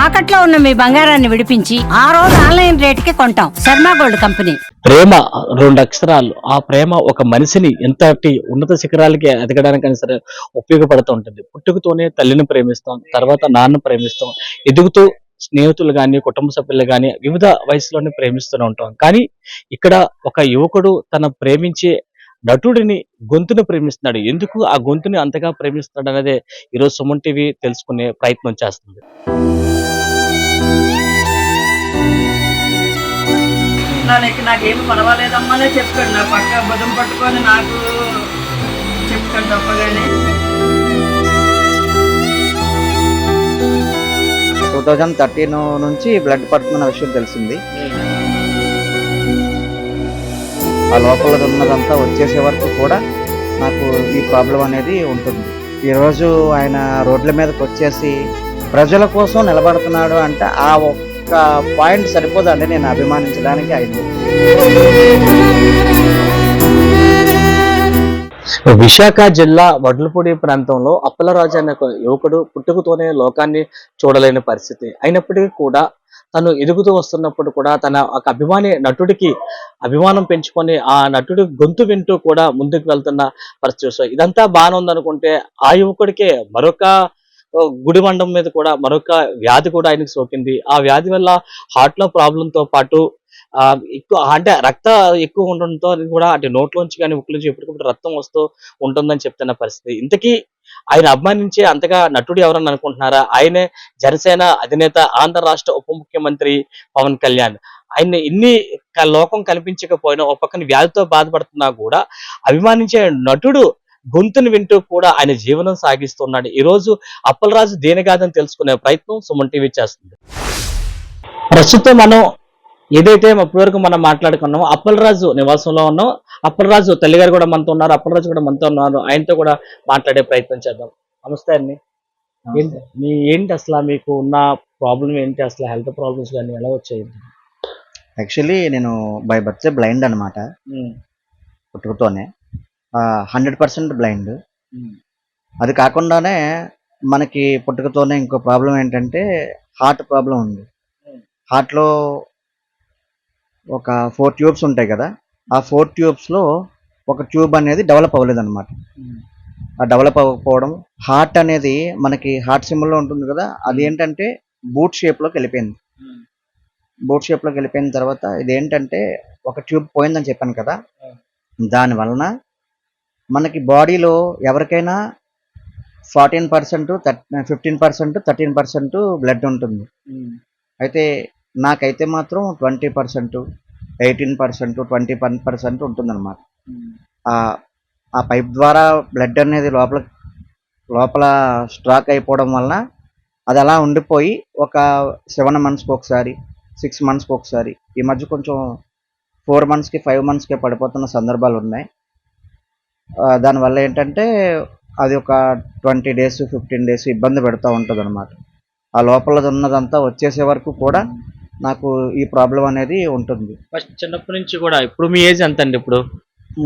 తాకట్లో ఉన్న మీ బంగారాన్ని విడిపించి ఆ రోజు ఆన్లైన్ రేటుకి కొంటాం. Sharma gold company. ప్రేమ రెండు అక్షరాలు. ఆ ప్రేమ ఒక మనిషిని ఎంతటి ఉన్నత శిఖరాలకి ఎదగడానికైనా సరే ఉపయోగపడుతూ ఉంటుంది. పుట్టుకతోనే తల్లిని ప్రేమిస్తాం తర్వాత నాన్న ప్రేమిస్తాం ఎదుగుతూ స్నేహితులు కానీ కుటుంబ సభ్యులు కానీ వివిధ వయసులోనే ప్రేమిస్తూనే ఉంటాం. కానీ ఇక్కడ ఒక యువకుడు తన ప్రేమించే నటుడిని గొంతును ప్రేమిస్తున్నాడు. ఎందుకు ఆ గొంతుని అంతగా ప్రేమిస్తున్నాడు అనేది ఈరోజు సుమన్ టీవీ తెలుసుకునే ప్రయత్నం చేస్తుంది. నాకు నాకేమి పర్వాలేదమ్మానే చెప్పాడు. నా పక్క బుధం పట్టుకొని నాకు చెప్తాడు తప్పగానే. టూ థౌజండ్ థర్టీన్ నుంచి బ్లడ్ పడుతున్న విషయం తెలిసింది. ఆ లోపల ఉన్నదంతా వచ్చేసే వరకు కూడా నాకు ఈ ప్రాబ్లం అనేది ఉంటుంది. ఈరోజు ఆయన రోడ్ల మీదకి వచ్చేసి ప్రజల కోసం నిలబడుతున్నాడు అంటే ఆ ఒక్క పాయింట్ సరిపోదండి నేను అభిమానించడానికి ఆయన విశాఖ జిల్లా వడ్లపూడి ప్రాంతంలో అప్పలరాజు అనే ఒక యువకుడు పుట్టుకతోనే లోకాన్ని చూడలేని పరిస్థితి అయినప్పటికీ కూడా తను ఎదుగుతూ వస్తున్నప్పుడు కూడా తన ఒక అభిమాని నటుడికి అభిమానం పెంచుకొని ఆ నటుడి గొంతు వింటూ కూడా ముందుకు వెళ్తున్న పరిస్థితి ఇదంతా బాగానే ఉందనుకుంటే ఆ యువకుడికే మరొక గుడి మండం మీద కూడా మరొక వ్యాధి కూడా ఆయనకు సోకింది. ఆ వ్యాధి వల్ల హార్ట్లో ప్రాబ్లంతో పాటు ఆ ఎక్కువ అంటే రక్త ఎక్కువ ఉండడంతో కూడా అంటే నోట్లోంచి కానీ ముక్కులోంచి ఎప్పటికప్పుడు రక్తం వస్తూ ఉంటుందని చెప్తున్న పరిస్థితి. ఇంతకీ ఆయన అభిమానించే అంతగా నటుడు ఎవరని అనుకుంటున్నారా? ఆయనే జనసేన అధినేత ఆంధ్ర రాష్ట్ర ఉప ముఖ్యమంత్రి పవన్ కళ్యాణ్. ఆయన ఇన్ని లోకం కనిపించకపోయినా ఒక పక్కన వ్యాధితో బాధపడుతున్నా కూడా అభిమానించే నటుడు గొంతును వింటూ కూడా ఆయన జీవనం సాగిస్తున్నాడు. ఈ రోజు అప్పలరాజు దేనికాదని తెలుసుకునే ప్రయత్నం సుమన్ టీవీ చేస్తుంది. ప్రస్తుతం మనం ఏదైతే ఇప్పటివరకు మనం మాట్లాడుకున్నామో అప్పలరాజు నివాసంలో ఉన్నాం. అప్పలరాజు తల్లిగారు కూడా మనతో ఉన్నారు. అప్పలరాజు కూడా మనతో ఉన్నారు. ఆయనతో కూడా మాట్లాడే ప్రయత్నం చేద్దాం. నమస్తే అండి. ఏంటి? మీ ఏంటి అసలు మీకు ఉన్న ప్రాబ్లం ఏంటి? అసలు హెల్త్ ప్రాబ్లమ్స్ కానీ ఎలా వచ్చాయి? యాక్చువల్లీ నేను బై బర్త్ బ్లైండ్ అనమాట పుట్టుకతోనే. Hundred percent blind. అది కాకుండానే మనకి పుట్టుకతోనే ఇంకో ప్రాబ్లం ఏంటంటే హార్ట్ ప్రాబ్లం ఉంది. హార్ట్లో ఒక ఫోర్ ట్యూబ్స్ ఉంటాయి కదా ఆ ఫోర్ ట్యూబ్స్లో ఒక ట్యూబ్ అనేది డెవలప్ అవ్వలేదు అనమాట ఆ డెవలప్ అవ్వకపోవడం హార్ట్ అనేది మనకి హార్ట్ సింబల్లో ఉంటుంది కదా అది ఏంటంటే బూట్ షేప్లోకి వెళ్ళిపోయింది. బూట్ షేప్లోకి వెళ్ళిపోయిన తర్వాత ఇది ఏంటంటే ఒక ట్యూబ్ పోయిందని చెప్పాను కదా దాని వలన మనకి బాడీలో ఎవరికైనా fourteen percent fifteen percent thirteen percent blood ఉంటుంది. ఉమ్, అయితే నాకైతే మాత్రం twenty percent eighteen percent twenty one percent ఉంటుందన్నమాట. ఉమ్, ఆ పైప్ ద్వారా బ్లడ్ అనేది లోపల లోపల స్ట్రాక్ అయిపోవడం వలన అది అలా ఉండిపోయి ఒక సెవెన్ మంత్స్కి ఒకసారి సిక్స్ మంత్స్కి ఒకసారి ఈ మధ్య కొంచెం ఫోర్ మంత్స్కి ఫైవ్ మంత్స్కి పడిపోతున్న సందర్భాలు ఉన్నాయి దానివల్ల ఏంటంటే అది ఒక ట్వంటీ డేస్ ఫిఫ్టీన్ డేస్ ఇబ్బంది పెడుతూ ఉంటుంది అనమాట ఆ లోపల ఉన్నదంతా వచ్చేసే వరకు కూడా నాకు ఈ ప్రాబ్లం అనేది ఉంటుంది. ఫస్ట్ చిన్నప్పటి నుంచి కూడా ఇప్పుడు మీ ఏజ్ ఎంత అండి ఇప్పుడు?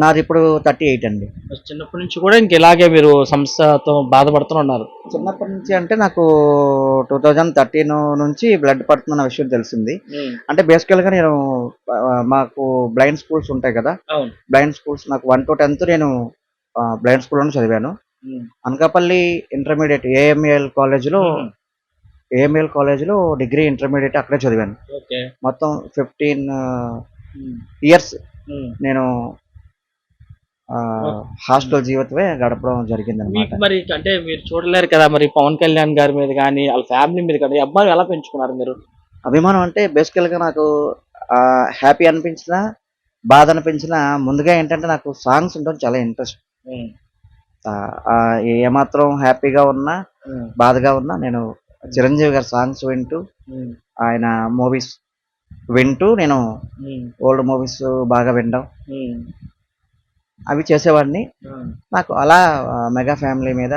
నాది ఇప్పుడు థర్టీ ఎయిట్ అండి. చిన్నప్పటి నుంచి కూడా ఇంక ఇలాగే మీరు సమస్యతో బాధపడుతూ ఉన్నారు. చిన్నప్పటి నుంచి అంటే నాకు టూ థౌజండ్ థర్టీన్ నుంచి బ్లడ్ పడుతున్న విషయం తెలిసింది. అంటే బేసికల్గా నేను మాకు బ్లైండ్ స్కూల్స్ ఉంటాయి కదా. బ్లైండ్ స్కూల్స్ నాకు వన్ టు టెన్త్ నేను బ్లైండ్ స్కూల్లోనే చదివాను. అనకాపల్లి ఇంటర్మీడియట్ ఏఎంఎల్ కాలేజ్లో ఉమ్, ఏఎంఎల్ కాలేజ్లో డిగ్రీ ఇంటర్మీడియట్ అక్కడే చదివాను. మొత్తం ఫిఫ్టీన్ ఇయర్స్. నేను హాస్టల్ జీవితమే గడపడం జరిగింది అనమాట మరి అంటే మీరు చూడలేరు కదా మరి పవన్ కళ్యాణ్ గారి మీద కానీ వాళ్ళ ఫ్యామిలీ మీద కానీ అబ్బాయి ఎలా పెంచుకున్నారు మీరు? అభిమానం అంటే బేసికల్గా నాకు హ్యాపీ అనిపించిన బాధ అనిపించిన ముందుగా ఏంటంటే నాకు సాంగ్స్ ఉండడం చాలా ఇంట్రెస్ట్ ఏమాత్రం హ్యాపీగా ఉన్నా బాధగా ఉన్నా నేను చిరంజీవి గారి సాంగ్స్ వింటూ ఆయన మూవీస్ వింటూ నేను ఓల్డ్ మూవీస్ బాగా వినడం. అవి చేసేవాడిని. నాకు అలా మెగా ఫ్యామిలీ మీద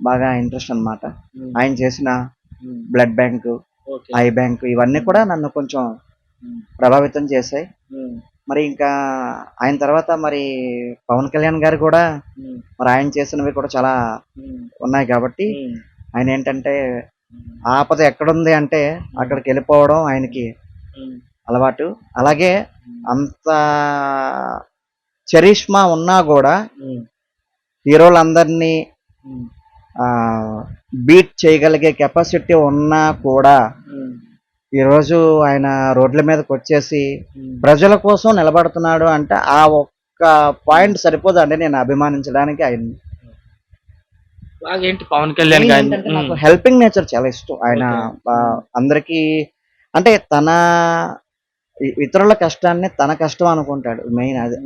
బాగా ఇంట్రెస్ట్ అన్నమాట. ఉమ్, ఆయన చేసిన బ్లడ్ బ్యాంక్ ఐ బ్యాంక్ ఇవన్నీ కూడా నన్ను కొంచెం ప్రభావితం చేశాయి. మరి ఇంకా ఆయన తర్వాత మరి పవన్ కళ్యాణ్ గారు కూడా మరి ఆయన చేసినవి కూడా చాలా ఉన్నాయి కాబట్టి ఆయన ఏంటంటే ఆపద ఎక్కడుంది అంటే అక్కడికి వెళ్ళిపోవడం ఆయనకి అలవాటు. అలాగే అంత చరిష్మా ఉన్నా కూడా హీరోలందరినీ బీట్ చేయగలిగే కెపాసిటీ ఉన్నా కూడా ఈరోజు ఆయన రోడ్ల మీదకి వచ్చేసి ప్రజల కోసం నిలబడుతున్నాడు అంటే ఆ ఒక్క పాయింట్ సరిపోదండి నేను అభిమానించడానికి ఆయన. బాగా ఏంటి పవన్ కళ్యాణ్ నాకు హెల్పింగ్ నేచర్ చాలా ఇష్టం. ఆయన అందరికీ అంటే తన ఇతరుల కష్టాన్ని తన కష్టం అనుకుంటాడు. మెయిన్ అది.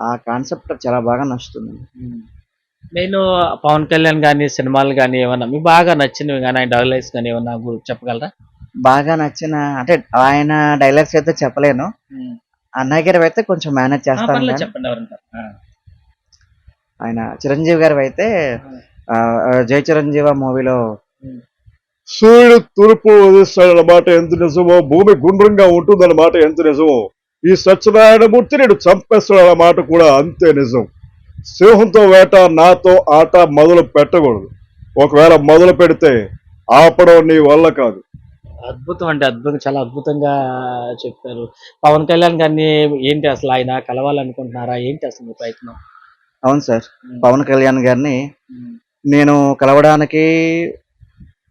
ఆ కాన్సెప్ట్ చాలా బాగా నచ్చుతుంది. నేను పవన్ కళ్యాణ్ గాని సినిమాలు గాని ఏమన్నా మీకు బాగా నచ్చినవి కానీ ఆయన డైలాగ్స్ కానీ ఏమన్నా చెప్పగలరా? బాగా నచ్చిన అంటే ఆయన డైలాగ్స్ అయితే చెప్పలేను. అన్నయ్య గారు అయితే కొంచెం మేనేజ్ చేస్తాను కానీ చెప్పండి. ఆయన చిరంజీవి గారు అయితే ఆ, ఆ, జై చిరంజీవ మూవీలో సూర్యుడు తూర్పు ఉదయిస్తాడన్నమాట ఎంత నిజమో భూమి గుండ్రంగా ఉంటుందన్నమాట ఎంత నిజమో ఈ సత్యనారాయణమూర్తి నేను చంపేస్తాడన్నమాట కూడా అంతే నిజం. సింహంతో వేట నాతో ఆట మొదలు పెట్టకూడదు. ఒకవేళ మొదలు పెడితే ఆపడం నీ వల్ల కాదు. అద్భుతం అంటే అద్భుతం చాలా అద్భుతంగా చెప్పారు. పవన్ కళ్యాణ్ గారిని ఏంటి అసలు ఆయన కలవాలనుకుంటున్నారా? ఏంటి అసలు మీ ప్రయత్నం? అవును సార్ పవన్ కళ్యాణ్ గారిని నేను కలవడానికి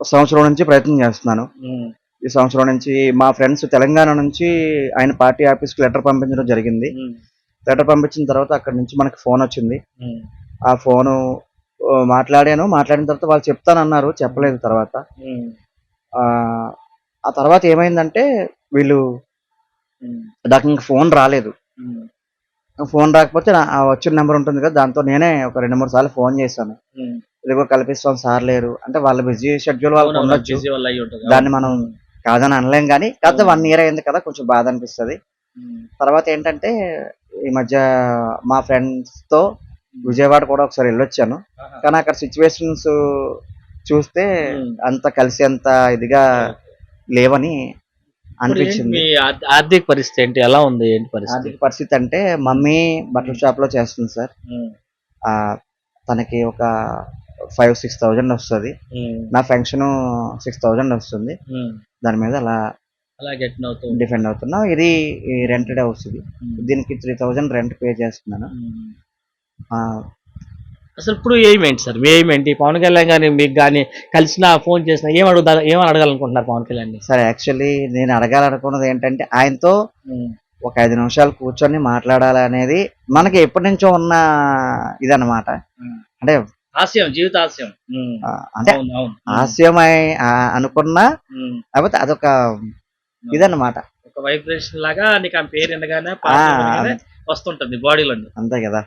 సంవత్సరం నుంచి ప్రయత్నం చేస్తున్నాను. ఈ సంవత్సరం నుంచి మా ఫ్రెండ్స్ తెలంగాణ నుంచి ఆయన పార్టీ ఆఫీస్కి లెటర్ పంపించడం జరిగింది. లెటర్ పంపించిన తర్వాత అక్కడి నుంచి మనకి ఫోన్ వచ్చింది. ఆ ఫోను మాట్లాడాను. మాట్లాడిన తర్వాత వాళ్ళు చెప్తానన్నారు. చెప్పలేదు తర్వాత. ఆ, తర్వాత ఏమైందంటే వీళ్ళు నాకు ఇంక ఫోన్ రాలేదు. ఫోన్ రాకపోతే వచ్చిన నెంబర్ ఉంటుంది కదా దాంతో నేనే ఒక రెండు మూడు సార్లు ఫోన్ చేశాను. ఉమ్. ఇదిగో కల్పిస్తాం సార్ లేరు అంటే వాళ్ళ బిజీ షెడ్యూల్ వాళ్ళకి అవునవును, ఉండొచ్చు. దాన్ని మనం కాదని అనలేం కానీ కాకపోతే అవును. వన్ ఇయర్ అయింది కదా కొంచెం బాధ అనిపిస్తుంది తర్వాత ఏంటంటే ఈ మధ్య మా ఫ్రెండ్స్తో విజయవాడ కూడా ఒకసారి వెళ్ళొచ్చాను. కానీ అక్కడ సిచ్యువేషన్స్ చూస్తే. అంత కలిసి అంత ఇదిగా లేవని అనిపించింది ఆర్థిక పరిస్థితి ఏంటి ఎలా ఉంది ఏంటి పరిస్థితి ఆర్థిక పరిస్థితి అంటే మమ్మీ బట్టల షాప్లో చేస్తుంది సార్ తనకి ఒక ఫైవ్ సిక్స్ థౌజండ్ వస్తుంది. నా ఫంక్షన్ సిక్స్ థౌజండ్ వస్తుంది. దాని మీద అలా డిఫెండ్ అవుతున్నాం. ఇది రెంటెడ్ హౌస్ ఇది. ఉమ్, దీనికి త్రీ థౌజండ్ రెంట్ పే చేస్తున్నాను. ఆ, అసలు ఇప్పుడు ఏమేంటి సార్? మీ ఏమేంటి పవన్ కళ్యాణ్ గారిని మీకు కానీ కలిసిన ఫోన్ చేసిన ఏం అడుగుదా ఏమని అడగాలనుకుంటున్నారు పవన్ కళ్యాణ్ సరే యాక్చువల్లీ నేను అడగాలనుకున్నది ఏంటంటే ఆయనతో ఒక ఐదు నిమిషాలు కూర్చొని మాట్లాడాలి అనేది మనకి ఎప్పటి నుంచో ఉన్న ఇదన్నమాట. అంటే హాస్యం జీవిత హాస్యం ఉమ్, ఆ, అంటే ఆ, అనుకున్నా. కాకపోతే అదొక ఇదన్నమాట. ఒక వైబ్రేషన్ లాగా నీకు ఆ పేరు వినగానే వినగానే వస్తుంటుంది బాడీలో అంతే కదా.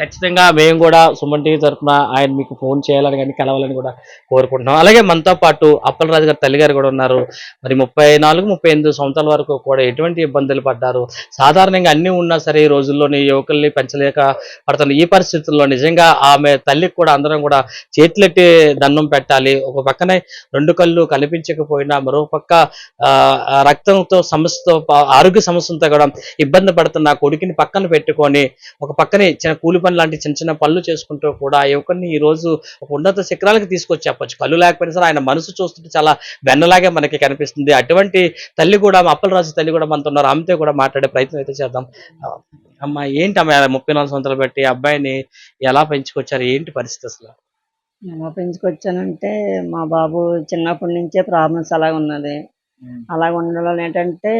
ఖచ్చితంగా మేము కూడా సుమన్ టీవీ తరఫున ఆయన మీకు ఫోన్ చేయాలని కానీ కలవాలని కూడా కోరుకుంటున్నాం. అలాగే మనతో పాటు అప్పలరాజు గారి తల్లి గారు కూడా ఉన్నారు. మరి ముప్పై నాలుగు ముప్పై ఎనిమిది సంవత్సరాల వరకు కూడా ఎటువంటి ఇబ్బందులు పడ్డారు? సాధారణంగా అన్ని ఉన్నా సరే ఈ రోజుల్లోని యువకుల్ని పెంచలేక పడుతున్న ఈ పరిస్థితుల్లో నిజంగా ఆమె తల్లికి కూడా అందరం కూడా చేతులెట్టి దండం పెట్టాలి. ఒక పక్కనే రెండు కళ్ళు కనిపించకపోయినా మరో పక్క రక్తంతో సమస్యతో ఆరోగ్య సమస్యలతో కూడా ఇబ్బంది పడుతున్న కొడుకుని పక్కన పెట్టుకొని ఒక పక్కనే చిన్న కూలి పని లాంటి చిన్న చిన్న పనులు చేసుకుంటూ కూడా ఆ యువకుడిని ఈ రోజు ఒక ఉన్నత శిఖరాలకు తీసుకొచ్చి చెప్పొచ్చు కళ్ళు లేకపోయినా సరే ఆయన మనసు చూస్తుంటే చాలా వెన్నలాగే మనకి కనిపిస్తుంది. అటువంటి తల్లి కూడా మా అప్పలరాజు తల్లి కూడా మనతో ఉన్నారు. ఆమెతో కూడా మాట్లాడే ప్రయత్నం అయితే చేద్దాం. అమ్మ ఏంటి అమ్మ ముప్పై నాలుగు సంవత్సరాలు బట్టి అబ్బాయిని ఎలా పెంచుకొచ్చారు? ఏంటి పరిస్థితి అసలు? ఎలా పెంచుకొచ్చానంటే మా బాబు చిన్నప్పటి నుంచే ప్రాబ్లమ్స్ అలాగ ఉన్నది. అలాగ ఉండడం ఏంటంటే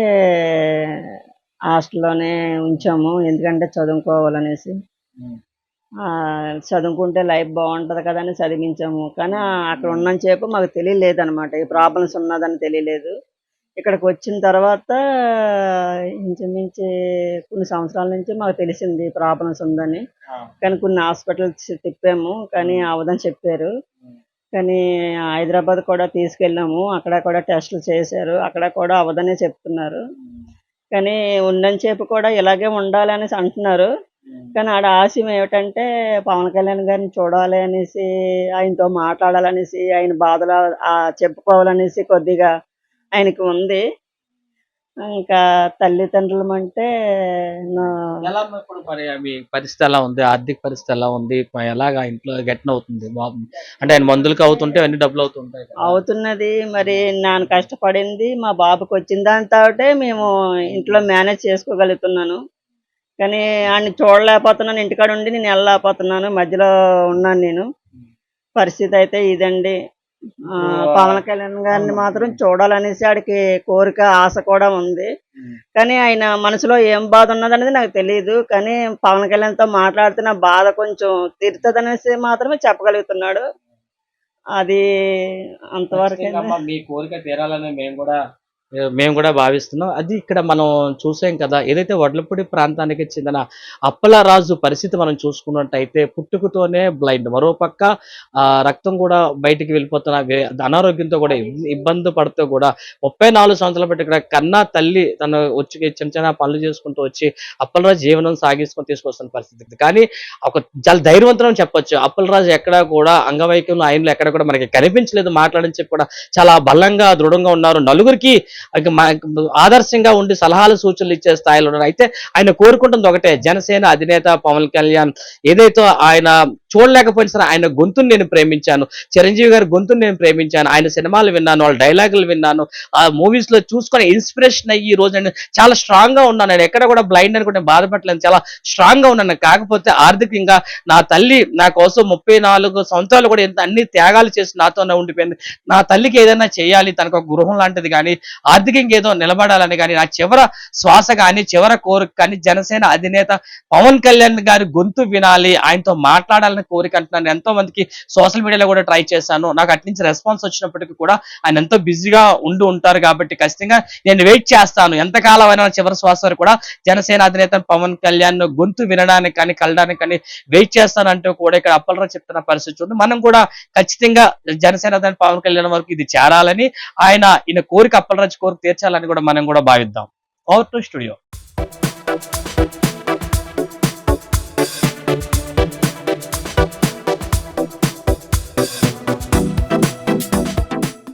హాస్టల్లోనే ఉంచాము. ఎందుకంటే చదువుకోవాలనేసి. చదువుకుంటే లైఫ్ బాగుంటుంది కదా అని చదివించాము. కానీ అక్కడ ఉన్నంతసేపు మాకు తెలియలేదు అనమాట ఈ ప్రాబ్లమ్స్ ఉన్నదని తెలియలేదు. ఇక్కడికి వచ్చిన తర్వాత ఇంచుమించు కొన్ని సంవత్సరాల నుంచి మాకు తెలిసింది ప్రాబ్లమ్స్ ఉందని. కానీ కొన్ని హాస్పిటల్స్ తిప్పాము. కానీ అవదని చెప్పారు. కానీ హైదరాబాద్ కూడా తీసుకెళ్ళాము. అక్కడ కూడా టెస్టులు చేశారు. అక్కడ కూడా అవదనే చెప్తున్నారు. కానీ ఉన్నంతసేపు కూడా ఇలాగే ఉండాలని అంటున్నారు. కానీ ఆడ ఆశయం ఏమిటంటే పవన్ కళ్యాణ్ గారిని చూడాలి అనేసి ఆయనతో మాట్లాడాలనేసి ఆయన బాధలు చెప్పుకోవాలనేసి కొద్దిగా ఆయనకి ఉంది. ఇంకా తల్లిదండ్రులు అంటే ఎలా అమ్మా ఇప్పుడు మరి మీ పరిస్థితి ఎలా ఉంది? ఆర్థిక పరిస్థితి ఎలా ఉంది? ఎలాగా ఇంట్లో గట్టిన అవుతుంది? బాబు అంటే ఆయన మందులకి అవుతుంటే అన్ని డబ్బులు అవుతుంటాయి. అవుతున్నది. మరి నాన్న కష్టపడింది. మా బాబుకి వచ్చిన దాంతో మేము ఇంట్లో మేనేజ్ చేసుకోగలుగుతున్నాను. కానీ ఆయన్ని చూడలేకపోతున్నాను ఇంటికాడ ఉండి నేను వెళ్ళలేకపోతున్నాను మధ్యలో ఉన్నాను నేను. పరిస్థితి అయితే ఇదండి. ఆ, పవన్ కళ్యాణ్ గారిని మాత్రం చూడాలనేసి ఆడికి కోరిక ఆశ కూడా ఉంది. కానీ ఆయన మనసులో ఏం బాధ ఉన్నదనేది నాకు తెలియదు కానీ పవన్ కళ్యాణ్తో మాట్లాడుతున్న బాధ కొంచెం తీరుతుంది అనేసి మాత్రమే చెప్పగలుగుతున్నాడు. అది అంతవరకు మీ కోరిక తీరాలని మేము కూడా మేము కూడా భావిస్తున్నాం. అది ఇక్కడ మనం చూసాం కదా ఏదైతే వడ్లపూడి ప్రాంతానికి చెందిన అప్పలరాజు పరిస్థితి మనం చూసుకున్నట్టయితే పుట్టుకతోనే బ్లైండ్ మరోపక్క ఆ, రక్తం కూడా బయటికి వెళ్ళిపోతున్న అనారోగ్యంతో కూడా ఇబ్బంది పడుతూ కూడా ముప్పై నాలుగు సంవత్సరాల బట్టి ఇక్కడ కన్నా తల్లి తను వచ్చి చిన్న చిన్న పనులు చేసుకుంటూ వచ్చి అప్పలరాజు జీవనం సాగించుకొని తీసుకొస్తున్న పరిస్థితి కానీ ఒక చాలా ధైర్యవంతం చెప్పొచ్చు. అప్పలరాజు ఎక్కడా కూడా అంగవైకల్యం ఆయనలో ఎక్కడ కూడా మనకి కనిపించలేదు మాట్లాడని చెప్పి కూడా చాలా బలంగా దృఢంగా ఉన్నారు. నలుగురికి ఆదర్శంగా ఉండి సలహాలు సూచనలు ఇచ్చే స్థాయిలో ఉన్నారు. అయితే ఆయన కోరుకుంటుంది ఒకటే జనసేన అధినేత పవన్ కళ్యాణ్ ఏదైతే ఆయన చూడలేకపోయినా సరే ఆయన గొంతుని నేను ప్రేమించాను. చిరంజీవి గారి గొంతుని నేను ప్రేమించాను. ఆయన సినిమాలు విన్నాను వాళ్ళ డైలాగులు విన్నాను. ఆ మూవీస్లో చూసుకొని ఇన్స్పిరేషన్ అయ్యి ఈ రోజు నేను చాలా స్ట్రాంగ్గా ఉన్నాను. నేను ఎక్కడ కూడా బ్లైండ్ అనుకుంటే బాధపడలేదు చాలా స్ట్రాంగ్గా ఉన్నాను. కాకపోతే ఆర్థికంగా నా తల్లి నా కోసం ముప్పై నాలుగు సంవత్సరాలు కూడా ఎంత అన్ని త్యాగాలు చేసి నాతోనే ఉండిపోయింది. నా తల్లికి ఏదైనా చేయాలి తనకు ఒక గృహం లాంటిది కానీ ఆర్థికంగా ఏదో నిలబడాలని కానీ నా చివర శ్వాస కానీ చివర కోరిక కానీ జనసేన అధినేత పవన్ కళ్యాణ్ గారి గొంతు వినాలి. ఆయనతో మాట్లాడాలని కోరిక అంటున్నాను. ఎంతో మందికి సోషల్ మీడియాలో కూడా ట్రై చేశాను. నాకు అటు నుంచి రెస్పాన్స్ వచ్చినప్పటికీ కూడా ఆయన ఎంతో బిజీగా ఉండి ఉంటారు కాబట్టి ఖచ్చితంగా నేను వెయిట్ చేస్తాను. ఎంతకాలం అయినా చివరి శ్వాస వరకు కూడా జనసేన అధినేత పవన్ కళ్యాణ్ గొంతు వినడానికి కానీ కలడానికి కానీ వెయిట్ చేస్తానంటూ కూడా ఇక్కడ అప్పలరావు చెప్తున్న పరిస్థితి ఉంది మనం కూడా ఖచ్చితంగా జనసేన అధినేత పవన్ కళ్యాణ్ వరకు ఇది చేరాలని ఆయన ఈయన కోరిక అప్పలరాజు కోరిక తీర్చాలని కూడా మనం కూడా భావిద్దాం. Over to studio.